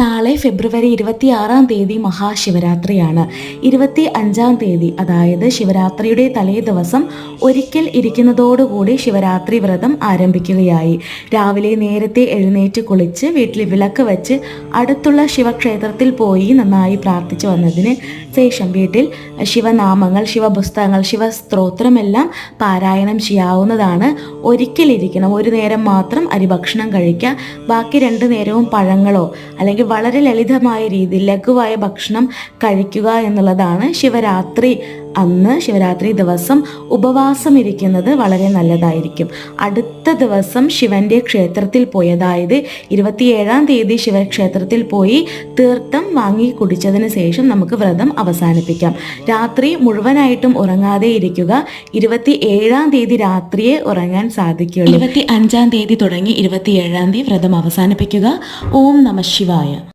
നാളെ ഫെബ്രുവരി ഇരുപത്തിയാറാം തീയതി മഹാശിവരാത്രിയാണ്. ഇരുപത്തി അഞ്ചാം തീയതി അതായത് ശിവരാത്രിയുടെ തലേ ദിവസം ഒരിക്കൽ ഇരിക്കുന്നതോടുകൂടി ശിവരാത്രി വ്രതം ആരംഭിക്കുകയായി. രാവിലെ നേരത്തെ എഴുന്നേറ്റ് കുളിച്ച് വീട്ടിൽ വിളക്ക് വെച്ച് അടുത്തുള്ള ശിവക്ഷേത്രത്തിൽ പോയി നന്നായി പ്രാർത്ഥിച്ചു വന്നതിന് ശേഷം വീട്ടിൽ ശിവനാമങ്ങൾ ശിവപുസ്തകങ്ങൾ ശിവസ്ത്രോത്രമെല്ലാം പാരായണം ചെയ്യാവുന്നതാണ്. ഒരിക്കലിരിക്കണം ഒരു നേരം മാത്രം അരിഭക്ഷണം കഴിക്കുക ബാക്കി രണ്ട് നേരവും പഴങ്ങളോ അല്ലെങ്കിൽ വളരെ ലളിതമായ രീതിയിൽ ലഘുവായ ഭക്ഷണം കഴിക്കുക എന്നുള്ളതാണ് ശിവരാത്രി അന്ന് ശിവരാത്രി ദിവസം ഉപവാസം ഇരിക്കുന്നത് വളരെ നല്ലതായിരിക്കും. അടുത്ത ദിവസം ശിവന്റെ ക്ഷേത്രത്തിൽ പോയി അതായത് ഇരുപത്തിയേഴാം തീയതി ശിവക്ഷേത്രത്തിൽ പോയി തീർത്ഥം വാങ്ങി കുടിച്ചതിന് ശേഷം നമുക്ക് വ്രതം അവസാനിപ്പിക്കാം. രാത്രി മുഴുവനായിട്ടും ഉറങ്ങാതെ ഇരിക്കുക ഇരുപത്തി ഏഴാം തീയതി രാത്രിയെ ഉറങ്ങാൻ സാധിക്കുകയുള്ളൂ. ഇരുപത്തി അഞ്ചാം തീയതി തുടങ്ങി ഇരുപത്തിയേഴാം തീയതി വ്രതം അവസാനിപ്പിക്കുക. ഓം നമ ശിവായ.